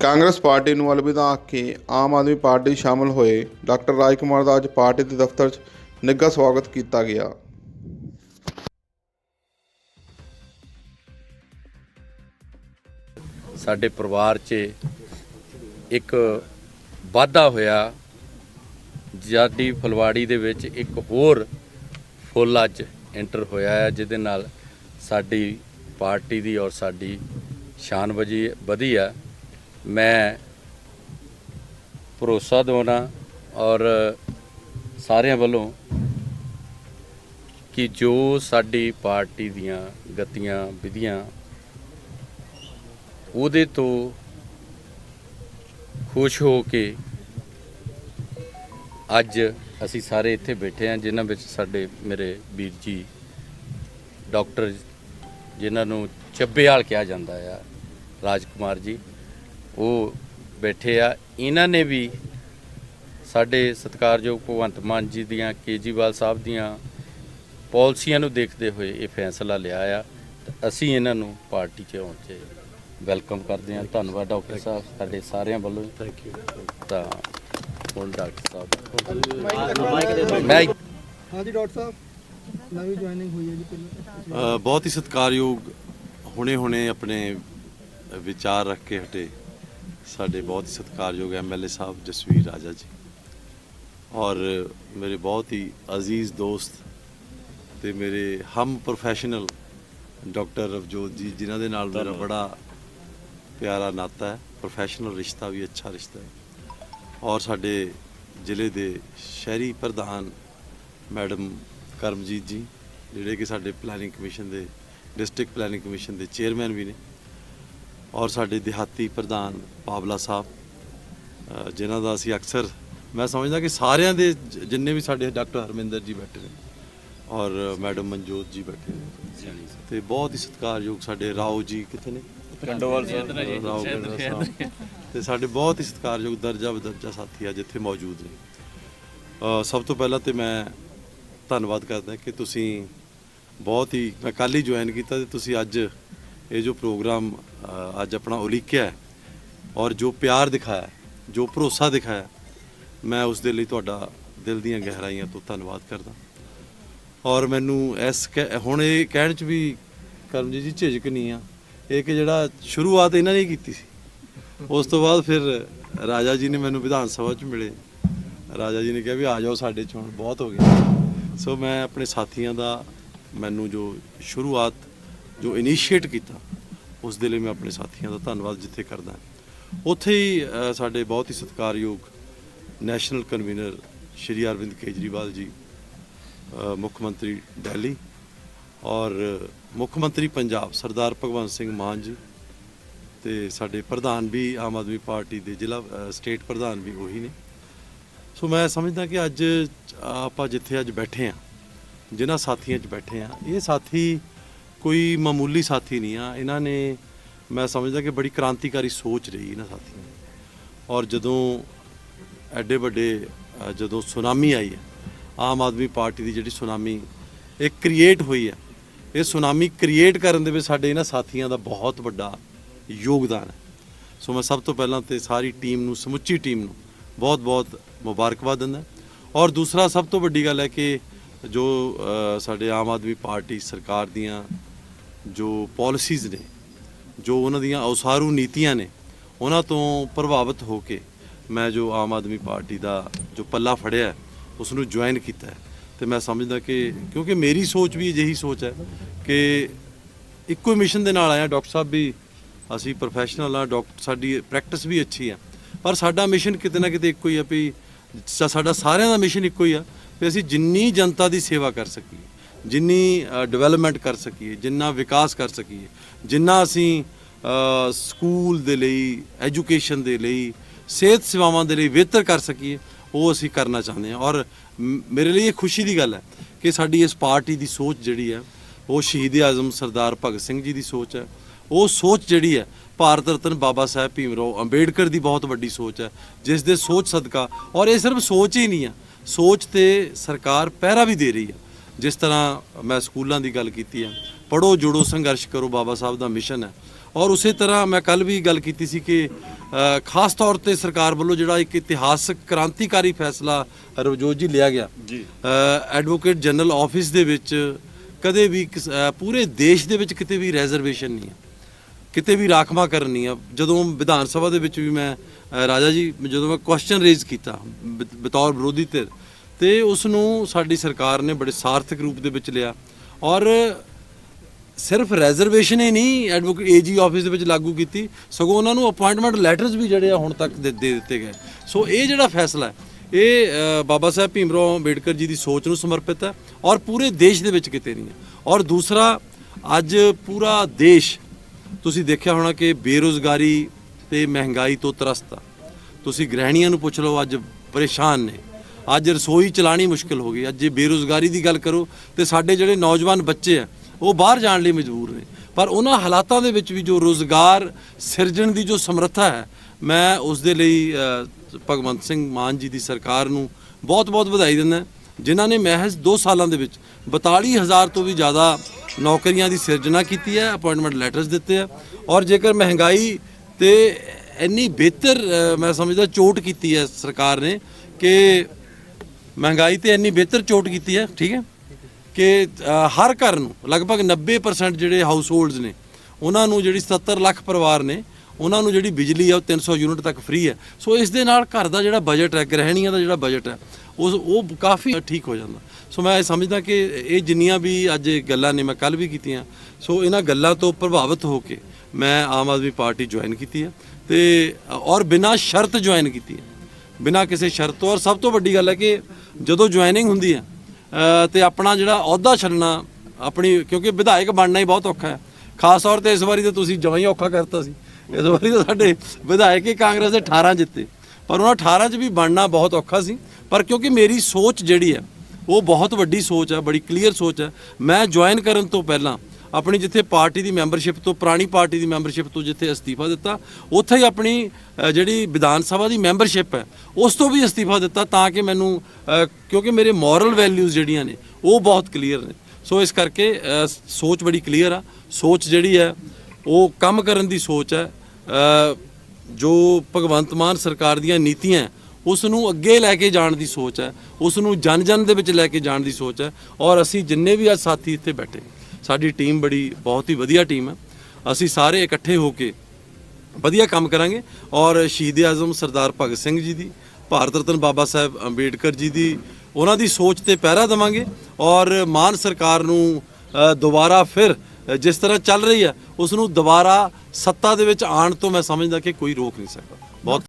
Congress party ਨੂੰ ਅਲਵਿਦਾ ਆਖ ਕੇ ਆਮ ਆਦਮੀ ਪਾਰਟੀ ਸ਼ਾਮਲ ਹੋਏ, ਡਾਕਟਰ ਰਾਜ ਕੁਮਾਰ ਦਾ ਅੱਜ ਪਾਰਟੀ ਦੇ ਦਫ਼ਤਰ 'ਚ ਨਿੱਘਾ ਸਵਾਗਤ ਕੀਤਾ ਗਿਆ। ਸਾਡੇ ਪਰਿਵਾਰ 'ਚ ਇੱਕ ਵਾਧਾ ਹੋਇਆ। ਜਾਡੀ ਫਲਵਾੜੀ ਦੇ ਵਿੱਚ ਇੱਕ ਹੋਰ ਫੁੱਲ ਅੱਜ ਐਂਟਰ ਹੋਇਆ ਹੈ ਜਿਹਦੇ ਨਾਲ ਸਾਡੀ ਪਾਰਟੀ ਦੀ ਔਰ ਸਾਡੀ ਸ਼ਾਨ ਵਜੀ ਵਧੀ ਹੈ ਮੈਂ ਭਰੋਸਾ ਦਿਵਾਉਣਾ ਔਰ ਸਾਰਿਆਂ ਵੱਲੋਂ ਕਿ ਜੋ ਸਾਡੀ ਪਾਰਟੀ ਦੀਆਂ ਗਤੀਆਂ, ਵਿਧੀਆਂ, ਉਹਦੇ ਤੋਂ ਖੁਸ਼ ਹੋ ਕੇ ਅੱਜ ਅਸੀਂ ਸਾਰੇ ਇੱਥੇ ਬੈਠੇ ਹਾਂ, ਜਿਨ੍ਹਾਂ ਵਿੱਚ ਸਾਡੇ ਮੇਰੇ ਵੀਰ ਜੀ, ਡਾਕਟਰ ਜਿਨ੍ਹਾਂ ਨੂੰ ਚੱਬੇਵਾਲ ਕਿਹਾ ਜਾਂਦਾ ਆ, ਰਾਜਕੁਮਾਰ ਜੀ। ਉਹ ਬੈਠੇ ਆ। ਇਹਨਾਂ ਨੇ ਵੀ ਸਾਡੇ ਸਤਿਕਾਰਯੋਗ ਭਗਵੰਤ ਮਾਨ ਜੀ ਦੀਆਂ ਕੇਜੀਵਾਲ ਸਾਹਿਬ ਦੀਆਂ ਪਾਲਿਸੀਆਂ ਨੂੰ ਦੇਖਦੇ ਹੋਏ ਇਹ ਫੈਸਲਾ ਲਿਆ ਆ। ਅਸੀਂ ਇਹਨਾਂ ਨੂੰ ਪਾਰਟੀ 'ਚ ਆਉਣ 'ਚ ਵੈਲਕਮ ਕਰਦੇ ਹਾਂ। ਧੰਨਵਾਦ ਡਾਕਟਰ ਸਾਹਿਬ ਸਾਡੇ ਸਾਰਿਆਂ ਵੱਲੋਂ। ਥੈਂਕ ਯੂ ਤਾਂ ਹੁਣ ਡਾਕਟਰ ਸਾਹਿਬ। ਮੈਂ ਹਾਂਜੀ ਡਾਕਟਰ ਸਾਹਿਬ ਨਵੀਂ ਜੁਆਇਨਿੰਗ ਹੋਈ ਹੈ ਜੀ ਪਹਿਲਾਂ। ਅ, ਬਹੁਤ ਹੀ ਸਤਿਕਾਰਯੋਗ ਹੁਣੇ-ਹੁਣੇ ਆਪਣੇ ਵਿਚਾਰ ਰੱਖ ਕੇ ਹਟੇ। ਸਾਡੇ ਬਹੁਤ ਹੀ ਸਤਿਕਾਰਯੋਗ ਐਮਐਲਏ ਸਾਹਿਬ ਜਸਵੀਰ ਰਾਜਾ ਜੀ ਔਰ ਮੇਰੇ ਬਹੁਤ ਹੀ ਅਜ਼ੀਜ਼ ਦੋਸਤ ਤੇ ਮੇਰੇ ਹਮ ਪ੍ਰੋਫੈਸ਼ਨਲ ਡਾਕਟਰ ਰਵਜੋਤ ਜੀ ਜਿਨ੍ਹਾਂ ਦੇ ਨਾਲ ਮੇਰਾ ਬੜਾ ਪਿਆਰਾ ਨਾਤਾ ਹੈ ਪ੍ਰੋਫੈਸ਼ਨਲ ਰਿਸ਼ਤਾ ਵੀ ਅੱਛਾ ਰਿਸ਼ਤਾ ਹੈ। ਔਰ ਸਾਡੇ ਜ਼ਿਲ੍ਹੇ ਦੇ ਸ਼ਹਿਰੀ ਪ੍ਰਧਾਨ ਮੈਡਮ ਕਰਮਜੀਤ ਜੀ ਜਿਹੜੇ ਕਿ ਸਾਡੇ ਪਲੈਨਿੰਗ ਕਮਿਸ਼ਨ ਦੇ ਡਿਸਟ੍ਰਿਕਟ ਪਲੈਨਿੰਗ ਕਮਿਸ਼ਨ ਦੇ ਚੇਅਰਮੈਨ ਵੀ ਨੇ। ਔਰ ਸਾਡੇ ਦਿਹਾਤੀ ਪ੍ਰਧਾਨ ਪਾਵਲਾ ਸਾਹਿਬ ਜਿਨ੍ਹਾਂ ਦਾ ਅਸੀਂ ਅਕਸਰ ਮੈਂ ਸਮਝਦਾ ਕਿ ਸਾਰਿਆਂ ਦੇ ਜਿੰਨੇ ਵੀ ਸਾਡੇ ਡਾਕਟਰ ਹਰਮਿੰਦਰ ਜੀ ਬੈਠੇ ਨੇ ਔਰ ਮੈਡਮ ਮਨਜੋਤ ਜੀ ਬੈਠੇ ਨੇ। ਤੇ ਬਹੁਤ ਹੀ ਸਤਿਕਾਰਯੋਗ ਸਾਡੇ ਰਾਓ ਜੀ ਕਿੱਥੇ ਨੇ? ਕੰਡੋਵਾਲ ਸਾਹਿਬ। ਤੇ ਸਾਡੇ ਬਹੁਤ ਹੀ ਸਤਿਕਾਰਯੋਗ ਦਰਜਾ ਬਦਰਜਾ ਸਾਥੀ ਆ ਜਿੱਥੇ ਮੌਜੂਦ ਨੇ। ਸਭ ਤੋਂ ਪਹਿਲਾਂ ਤੇ ਮੈਂ ਧੰਨਵਾਦ ਕਰਦਾ ਕਿ ਤੁਸੀਂ ਬਹੁਤ ਹੀ ਮੈਂ ਕੱਲ ਹੀ ਜੁਆਇਨ ਕੀਤਾ ਤੇ ਤੁਸੀਂ ਅੱਜ ਇਹ ਜੋ ਪ੍ਰੋਗਰਾਮ ਅੱਜ ਆਪਣਾ ਉਲੀਕਿਆ ਹੈ ਔਰ ਜੋ ਪਿਆਰ ਦਿਖਾਇਆ ਜੋ ਭਰੋਸਾ ਦਿਖਾਇਆ ਮੈਂ ਉਸ ਦੇ ਲਈ ਤੁਹਾਡਾ ਦਿਲ ਦੀਆਂ ਗਹਿਰਾਈਆਂ ਤੋਂ ਧੰਨਵਾਦ ਕਰਦਾ। ਔਰ ਮੈਨੂੰ ਇਸ ਕਹਿ- ਹੁਣ ਇਹ ਕਹਿਣ ਚ ਵੀ ਕਰਮਜੀਤ ਜੀ ਝਿਜਕ ਨਹੀਂ ਆ। ਇਹ ਕਿ ਜਿਹੜਾ ਸ਼ੁਰੂਆਤ ਇਹਨਾਂ ਨੇ ਕੀਤੀ ਸੀ। ਉਸ ਤੋਂ ਬਾਅਦ ਫਿਰ ਰਾਜਾ ਜੀ ਨੇ ਮੈਨੂੰ ਵਿਧਾਨ ਸਭਾ ਚ ਮਿਲੇ। ਰਾਜਾ ਜੀ ਨੇ ਕਿਹਾ ਵੀ ਆ ਜਾਓ ਸਾਡੇ ਚ ਹੁਣ, ਬਹੁਤ ਹੋ ਗਿਆ। ਸੋ ਮੈਂ ਆਪਣੇ ਸਾਥੀਆਂ ਦਾ, ਮੈਨੂੰ ਜੋ ਸ਼ੁਰੂਆਤ ਜੋ ਇਨੀਸ਼ੀਏਟ ਕੀਤਾ ਉਸ ਦੇ ਲਈ ਮੈਂ ਆਪਣੇ ਸਾਥੀਆਂ ਦਾ ਧੰਨਵਾਦ ਜਿੱਥੇ ਕਰਦਾ ਉੱਥੇ ਹੀ ਸਾਡੇ ਬਹੁਤ ਹੀ ਸਤਿਕਾਰਯੋਗ ਨੈਸ਼ਨਲ ਕਨਵੀਨਰ ਸ਼੍ਰੀ ਅਰਵਿੰਦ ਕੇਜਰੀਵਾਲ ਜੀ ਮੁੱਖ ਮੰਤਰੀ ਦਿੱਲੀ ਔਰ ਮੁੱਖ ਮੰਤਰੀ ਪੰਜਾਬ ਸਰਦਾਰ ਭਗਵੰਤ ਸਿੰਘ ਮਾਨ ਜੀ ਤੇ ਸਾਡੇ ਪ੍ਰਧਾਨ ਵੀ ਆਮ ਆਦਮੀ ਪਾਰਟੀ ਦੇ ਜ਼ਿਲ੍ਹਾ ਸਟੇਟ ਪ੍ਰਧਾਨ ਵੀ ਉਹੀ ਨੇ। ਸੋ ਮੈਂ ਸਮਝਦਾ ਕਿ ਅੱਜ ਆਪਾਂ ਜਿੱਥੇ ਅੱਜ ਬੈਠੇ ਆ ਜਿਨ੍ਹਾਂ ਸਾਥੀਆਂ 'ਚ ਬੈਠੇ ਆ ਇਹ ਸਾਥੀ ਕੋਈ ਮਾਮੂਲੀ ਸਾਥੀ ਨਹੀਂ ਆ। ਇਹਨਾਂ ਨੇ, ਮੈਂ ਸਮਝਦਾ ਕਿ ਬੜੀ ਕ੍ਰਾਂਤੀਕਾਰੀ ਸੋਚ ਰਹੀ ਇਹਨਾਂ ਸਾਥੀਆਂ ਦੀ। ਔਰ ਜਦੋਂ ਐਡੇ ਵੱਡੇ ਜਦੋਂ ਸੁਨਾਮੀ ਆਈ ਹੈ, ਆਮ ਆਦਮੀ ਪਾਰਟੀ ਦੀ ਜਿਹੜੀ ਸੁਨਾਮੀ ਇਹ ਕ੍ਰੀਏਟ ਹੋਈ ਹੈ, ਇਹ ਸੁਨਾਮੀ ਕ੍ਰੀਏਟ ਕਰਨ ਦੇ ਵਿੱਚ ਸਾਡੇ ਇਹਨਾਂ ਸਾਥੀਆਂ ਦਾ ਬਹੁਤ ਵੱਡਾ ਯੋਗਦਾਨ ਹੈ। ਸੋ ਮੈਂ ਸਭ ਤੋਂ ਪਹਿਲਾਂ ਤੇ ਸਾਰੀ ਟੀਮ ਨੂੰ, ਸਮੁੱਚੀ ਟੀਮ ਨੂੰ ਬਹੁਤ-ਬਹੁਤ ਮੁਬਾਰਕਬਾਦ ਦਿੰਦਾ। ਔਰ ਦੂਸਰਾ ਸਭ ਤੋਂ ਵੱਡੀ ਗੱਲ ਹੈ ਕਿ ਜੋ ਸਾਡੇ ਆਮ ਆਦਮੀ ਪਾਰਟੀ ਸਰਕਾਰ ਦੀਆਂ ਜੋ ਪਾਲਿਸੀਜ਼ ਨੇ ਜੋ ਉਹਨਾਂ ਦੀਆਂ ਔਸਾਰੂ ਨੀਤੀਆਂ ਨੇ ਉਹਨਾਂ ਤੋਂ ਪ੍ਰਭਾਵਿਤ ਹੋ ਕੇ ਮੈਂ ਜੋ ਆਮ ਆਦਮੀ ਪਾਰਟੀ ਦਾ ਜੋ ਪੱਲਾ ਫੜਿਆ ਹੈ, ਉਸ ਨੂੰ ਜੁਆਇਨ ਕੀਤਾ ਹੈ। ਤੇ ਮੈਂ ਸਮਝਦਾ ਕਿ ਕਿਉਂਕਿ ਮੇਰੀ ਸੋਚ ਵੀ ਅਜਿਹੀ ਸੋਚ ਹੈ ਕਿ ਇੱਕੋ ਮਿਸ਼ਨ ਦੇ ਨਾਲ ਆਇਆ ਡਾਕਟਰ ਸਾਹਿਬ ਵੀ ਅਸੀਂ ਪ੍ਰੋਫੈਸ਼ਨਲ ਆ ਡਾਕਟਰ ਸਾਡੀ ਪ੍ਰੈਕਟਿਸ ਵੀ ਅੱਛੀ ਆ ਪਰ ਸਾਡਾ ਮਿਸ਼ਨ ਕਿਤੇ ਨਾ ਕਿਤੇ ਇੱਕੋ ਹੀ ਆ ਵੀ ਸਾਡਾ ਸਾਰਿਆਂ ਦਾ ਮਿਸ਼ਨ ਇੱਕੋ ਹੀ ਆ ਵੀ ਅਸੀਂ ਜਿੰਨੀ ਜਨਤਾ ਦੀ ਸੇਵਾ ਕਰ ਸਕੀਏ। ਜਿੰਨੀ ਡਿਵੈਲਪਮੈਂਟ ਕਰ ਸਕੀਏ, ਜਿੰਨਾ ਵਿਕਾਸ ਕਰ ਸਕੀਏ, ਜਿੰਨਾ ਅਸੀਂ ਸਕੂਲ ਦੇ ਲਈ ਐਜੂਕੇਸ਼ਨ ਦੇ ਲਈ, ਸਿਹਤ ਸੇਵਾਵਾਂ ਦੇ ਲਈ ਬਿਹਤਰ ਕਰ ਸਕੀਏ, ਉਹ ਅਸੀਂ ਕਰਨਾ ਚਾਹੁੰਦੇ ਹਾਂ। ਔਰ ਮ- ਮੇਰੇ ਲਈ ਇਹ ਖੁਸ਼ੀ ਦੀ ਗੱਲ ਹੈ ਕਿ ਸਾਡੀ ਇਸ ਪਾਰਟੀ ਦੀ ਸੋਚ ਜਿਹੜੀ ਹੈ, ਉਹ ਸ਼ਹੀਦ ਆਜ਼ਮ ਸਰਦਾਰ ਭਗਤ ਸਿੰਘ ਜੀ ਦੀ ਸੋਚ ਹੈ। ਉਹ ਸੋਚ ਜਿਹੜੀ ਹੈ, ਭਾਰਤ ਰਤਨ ਬਾਬਾ ਸਾਹਿਬ ਭੀਮਰਾਓ ਅੰਬੇਡਕਰ ਦੀ ਬਹੁਤ ਵੱਡੀ ਸੋਚ ਹੈ, ਜਿਸ ਦੇ ਸੋਚ ਸਦਕਾ, ਔਰ ਇਹ ਸਿਰਫ ਸੋਚ ਹੀ ਨਹੀਂ ਹੈ, ਸੋਚ ਤੇ ਸਰਕਾਰ ਪਹਿਰਾ ਵੀ ਦੇ ਰਹੀ ਹੈ। ਜਿਸ ਤਰ੍ਹਾਂ ਮੈਂ ਸਕੂਲਾਂ ਦੀ ਗੱਲ ਕੀਤੀ ਹੈ ਪੜੋ ਜੁੜੋ ਸੰਘਰਸ਼ ਕਰੋ ਬਾਬਾ ਸਾਹਿਬ ਦਾ ਮਿਸ਼ਨ ਹੈ। ਔਰ ਉਸੇ ਤਰ੍ਹਾਂ ਮੈਂ ਕੱਲ ਵੀ ਗੱਲ ਕੀਤੀ ਸੀ ਕਿ ਖਾਸ ਤੌਰ ਤੇ ਸਰਕਾਰ ਵੱਲੋਂ ਜਿਹੜਾ ਇੱਕ ਇਤਿਹਾਸਕ ਕ੍ਰਾਂਤੀਕਾਰੀ ਫੈਸਲਾ ਰਵਜੋਤ ਜੀ ਲਿਆ ਗਿਆ। ਜੀ। ਐਡਵੋਕੇਟ ਜਨਰਲ ਆਫਿਸ ਦੇ ਵਿੱਚ ਕਦੇ ਵੀ ਪੂਰੇ ਦੇਸ਼ ਦੇ ਵਿੱਚ ਕਿਤੇ ਵੀ ਰਿਜ਼ਰਵੇਸ਼ਨ ਨਹੀਂ ਹੈ। ਕਿਤੇ ਵੀ ਰਾਖਵਾ ਕਰਨੀ ਆ ਜਦੋਂ ਵਿਧਾਨ ਸਭਾ ਦੇ ਵਿੱਚ ਵੀ ਮੈਂ ਰਾਜਾ ਜੀ ਜਦੋਂ ਮੈਂ ਕੁਐਸਚਨ ਰੇਜ਼ ਕੀਤਾ ਬਤੌਰ ਵਿਰੋਧੀ ਧਿਰ ਤੇ ਉਸ ਨੂੰ ਸਾਡੀ ਸਰਕਾਰ ਨੇ ਬੜੇ ਸਾਰਥਕ ਰੂਪ ਦੇ ਵਿੱਚ ਲਿਆ। ਔਰ ਸਿਰਫ ਰਿਜ਼ਰਵੇਸ਼ਨ ਹੀ ਨਹੀਂ ਐਡਵੋਕੇਟ ਏਜੀ ਆਫਿਸ ਦੇ ਵਿੱਚ ਲਾਗੂ ਕੀਤੀ, ਸਗੋਂ ਉਹਨਾਂ ਨੂੰ ਅਪਾਇੰਟਮੈਂਟ ਲੈਟਰਸ ਵੀ ਜਿਹੜੇ ਆ ਹੁਣ ਤੱਕ ਦੇ ਦੇ ਦਿੱਤੇ ਗਏ। ਸੋ ਇਹ ਜਿਹੜਾ ਫੈਸਲਾ ਹੈ, ਇਹ ਬਾਬਾ ਸਾਹਿਬ ਭੀਮਰਾਓ ਅੰਬੇਡਕਰ ਜੀ ਦੀ ਸੋਚ ਨੂੰ ਸਮਰਪਿਤ ਹੈ ਔਰ ਪੂਰੇ ਦੇਸ਼ ਦੇ ਵਿੱਚ ਕਿਤੇ ਨਹੀਂ ਹੈ। ਔਰ ਦੂਸਰਾ, ਅੱਜ ਪੂਰਾ ਦੇਸ਼, ਤੁਸੀਂ ਦੇਖਿਆ ਹੋਣਾ ਕਿ ਬੇਰੋਜ਼ਗਾਰੀ ਤੇ ਮਹਿੰਗਾਈ ਤੋਂ ਤਰਸਤ ਆ। ਤੁਸੀਂ ਗ੍ਰਹਿਣੀਆਂ ਨੂੰ ਪੁੱਛ ਲਓ, ਅੱਜ ਪਰੇਸ਼ਾਨ ਨੇ। ਅੱਜ ਰਸੋਈ ਚਲਾਣੀ ਮੁਸ਼ਕਲ ਹੋ ਗਈ, ਅੱਜ ਜੇ ਬੇਰੋਜ਼ਗਾਰੀ ਦੀ ਗੱਲ ਕਰੋ ਤੇ ਸਾਡੇ ਜਿਹੜੇ ਨੌਜਵਾਨ ਬੱਚੇ ਆ, ਉਹ ਬਾਹਰ ਜਾਣ ਲਈ ਮਜਬੂਰ ਨੇ। ਪਰ ਉਹਨਾਂ ਹਾਲਾਤਾਂ ਦੇ ਵਿੱਚ ਵੀ ਜੋ ਰੋਜ਼ਗਾਰ ਸਿਰਜਣ ਦੀ ਜੋ ਸਮਰੱਥਾ ਹੈ, ਮੈਂ ਉਸ ਦੇ ਲਈ ਭਗਵੰਤ ਸਿੰਘ ਮਾਨ ਜੀ ਦੀ ਸਰਕਾਰ ਨੂੰ ਬਹੁਤ-ਬਹੁਤ ਵਧਾਈ ਦਿੰਦਾ ਜਿਨ੍ਹਾਂ ਨੇ ਮਹਿਜ਼ 2 ਸਾਲਾਂ ਦੇ ਵਿੱਚ 42000 ਤੋਂ ਵੀ ਜ਼ਿਆਦਾ ਨੌਕਰੀਆਂ ਦੀ ਸਿਰਜਣਾ ਕੀਤੀ ਹੈ ਅਪਾਇੰਟਮੈਂਟ ਲੈਟਰਸ ਦਿੱਤੇ ਆ, ਔਰ ਜੇਕਰ ਮਹਿੰਗਾਈ ਤੇ ਇੰਨੀ ਬਿਹਤਰ ਮੈਂ ਸਮਝਦਾ ਚੋਟ ਕੀਤੀ ਹੈ ਸਰਕਾਰ ਨੇ ਕਿ ਮਹਿੰਗਾਈ ਤੇ ਇੰਨੀ ਬਿਹਤਰ ਚੋਟ ਕੀਤੀ ਹੈ, ਠੀਕ ਹੈ? ਕਿ ਹਰ ਘਰ ਨੂੰ, ਲਗਭਗ 90% ਜਿਹੜੇ ਹਾਊਸ ਹੋਲਡਸ ਨੇ, ਉਹਨਾਂ ਨੂੰ ਜਿਹੜੀ 77 ਲੱਖ ਪਰਿਵਾਰ ਨੇ, ਉਹਨਾਂ ਨੂੰ ਜਿਹੜੀ ਬਿਜਲੀ ਆ ਉਹ 300 ਯੂਨਿਟ ਤੱਕ ਫ੍ਰੀ ਹੈ। ਸੋ ਇਸ ਦੇ ਨਾਲ ਘਰ ਦਾ ਜਿਹੜਾ ਬਜਟ ਹੈ, ਗ੍ਰਹਿਣੀਆਂ ਦਾ ਜਿਹੜਾ ਬਜਟ ਹੈ, ਉਸ, ਉਹ ਕਾਫੀ ਠੀਕ ਹੋ ਜਾਂਦਾ। ਸੋ ਮੈਂ ਇਹ ਸਮਝਦਾ ਕਿ ਇਹ ਜਿੰਨੀਆਂ ਵੀ ਅੱਜ ਗੱਲਾਂ ਨੇ, ਮੈਂ ਕੱਲ ਵੀ ਕੀਤੀਆਂ, ਸੋ ਇਹਨਾਂ ਗੱਲਾਂ ਤੋਂ ਪ੍ਰਭਾਵਿਤ ਹੋ ਕੇ ਮੈਂ ਆਮ ਆਦਮੀ ਪਾਰਟੀ ਜੁਆਇਨ ਕੀਤੀ ਹੈ ਤੇ ਔਰ ਬਿਨਾਂ ਸ਼ਰਤ ਜੁਆਇਨ ਕੀਤੀ ਹੈ। ਬਿਨਾਂ ਕਿਸੇ ਸ਼ਰਤ ਤੋਂ। ਔਰ ਸਭ ਤੋਂ ਵੱਡੀ ਗੱਲ ਹੈ ਕਿ ਜਦੋਂ ਜੁਆਇਨਿੰਗ ਹੁੰਦੀ ਹੈ ਅ, ਤੇ ਆਪਣਾ ਜਿਹੜਾ ਅਹੁਦਾ ਛੱਡਣਾ ਆਪਣੀ ਕਿਉਂਕਿ ਵਿਧਾਇਕ ਬਣਨਾ ਹੀ ਬਹੁਤ ਔਖਾ ਹੈ। ਖਾਸ ਤੌਰ ਤੇ ਇਸ ਵਾਰੀ ਤਾਂ ਤੁਸੀਂ ਜਮਾਂ ਹੀ ਔਖਾ ਕਰਤਾ ਸੀ। ਇਸ ਵਾਰੀ ਤਾਂ ਸਾਡੇ ਵਿਧਾਇਕ ਹੀ ਕਾਂਗਰਸ ਦੇ 18 ਜਿੱਤੇ। ਪਰ ਉਹਨਾਂ 18 ਚ ਵੀ ਬਣਨਾ ਬਹੁਤ ਔਖਾ ਸੀ। ਪਰ ਕਿਉਂਕਿ ਮੇਰੀ ਸੋਚ ਜਿਹੜੀ ਹੈ ਉਹ ਬਹੁਤ ਵੱਡੀ ਸੋਚ ਹੈ ਬੜੀ ਕਲੀਅਰ ਸੋਚ ਹੈ। ਮੈਂ ਜੁਆਇਨ ਕਰਨ ਤੋਂ ਪਹਿਲਾਂ ਆਪਣੀ ਜਿੱਥੇ ਪਾਰਟੀ ਦੀ ਮੈਂਬਰਸ਼ਿਪ ਤੋਂ, ਪੁਰਾਣੀ ਪਾਰਟੀ ਦੀ ਮੈਂਬਰਸ਼ਿਪ ਤੋਂ ਜਿੱਥੇ ਅਸਤੀਫਾ ਦਿੱਤਾ, ਉੱਥੇ ਹੀ ਆਪਣੀ ਜਿਹੜੀ ਵਿਧਾਨ ਸਭਾ ਦੀ ਮੈਂਬਰਸ਼ਿਪ ਹੈ, ਉਸ ਤੋਂ ਵੀ ਅਸਤੀਫਾ ਦਿੱਤਾ ਤਾਂ ਕਿ ਮੈਨੂੰ ਕਿਉਂਕਿ ਮੇਰੇ ਮੋਰਲ ਵੈਲਿਊਜ਼ ਜਿਹੜੀਆਂ ਨੇ, ਉਹ ਬਹੁਤ ਕਲੀਅਰ ਨੇ। ਸੋ ਇਸ ਕਰਕੇ ਸੋਚ ਬੜੀ ਕਲੀਅਰ ਆ। ਸੋਚ ਜਿਹੜੀ ਹੈ, ਉਹ ਕੰਮ ਕਰਨ ਦੀ ਸੋਚ ਹੈ। ਜੋ ਭਗਵੰਤ ਮਾਨ ਸਰਕਾਰ ਦੀਆਂ ਨੀਤੀਆਂ ਉਸ ਨੂੰ ਅੱਗੇ ਲੈ ਕੇ ਜਾਣ ਦੀ ਸੋਚ ਹੈ, ਉਸ ਨੂੰ ਜਨ ਜਨ ਦੇ ਵਿੱਚ ਲੈ ਕੇ ਜਾਣ ਦੀ ਸੋਚ ਹੈ ਔਰ ਅਸੀਂ ਜਿੰਨੇ ਵੀ ਅੱਜ ਸਾਥੀ ਇੱਥੇ ਬੈਠੇ। ਸਾਡੀ ਟੀਮ ਬੜੀ, ਬਹੁਤ ਹੀ ਵਧੀਆ ਟੀਮ ਹੈ। ਅਸੀਂ ਸਾਰੇ ਇਕੱਠੇ ਹੋ ਕੇ ਵਧੀਆ ਕੰਮ ਕਰਾਂਗੇ ਔਰ ਸ਼ਹੀਦ ਆਜ਼ਮ ਸਰਦਾਰ ਭਗਤ ਸਿੰਘ ਜੀ ਦੀ, ਭਾਰਤ ਰਤਨ ਬਾਬਾ ਸਾਹਿਬ ਅੰਬੇਡਕਰ ਜੀ ਦੀ, ਉਹਨਾਂ ਦੀ ਸੋਚ ਤੇ ਪਹਿਰਾ ਦੇਵਾਂਗੇ ਔਰ ਮਾਨ ਸਰਕਾਰ ਨੂੰ ਦੁਬਾਰਾ ਫਿਰ ਜਿਸ ਤਰ੍ਹਾਂ ਚੱਲ ਰਹੀ ਹੈ ਉਸ ਨੂੰ ਦੁਬਾਰਾ ਸੱਤਾ ਦੇ ਵਿੱਚ ਆਉਣ ਤੋਂ ਮੈਂ ਸਮਝਦਾ ਕਿ ਕੋਈ ਰੋਕ ਨਹੀਂ ਸਕਦਾ। ਬਹੁਤ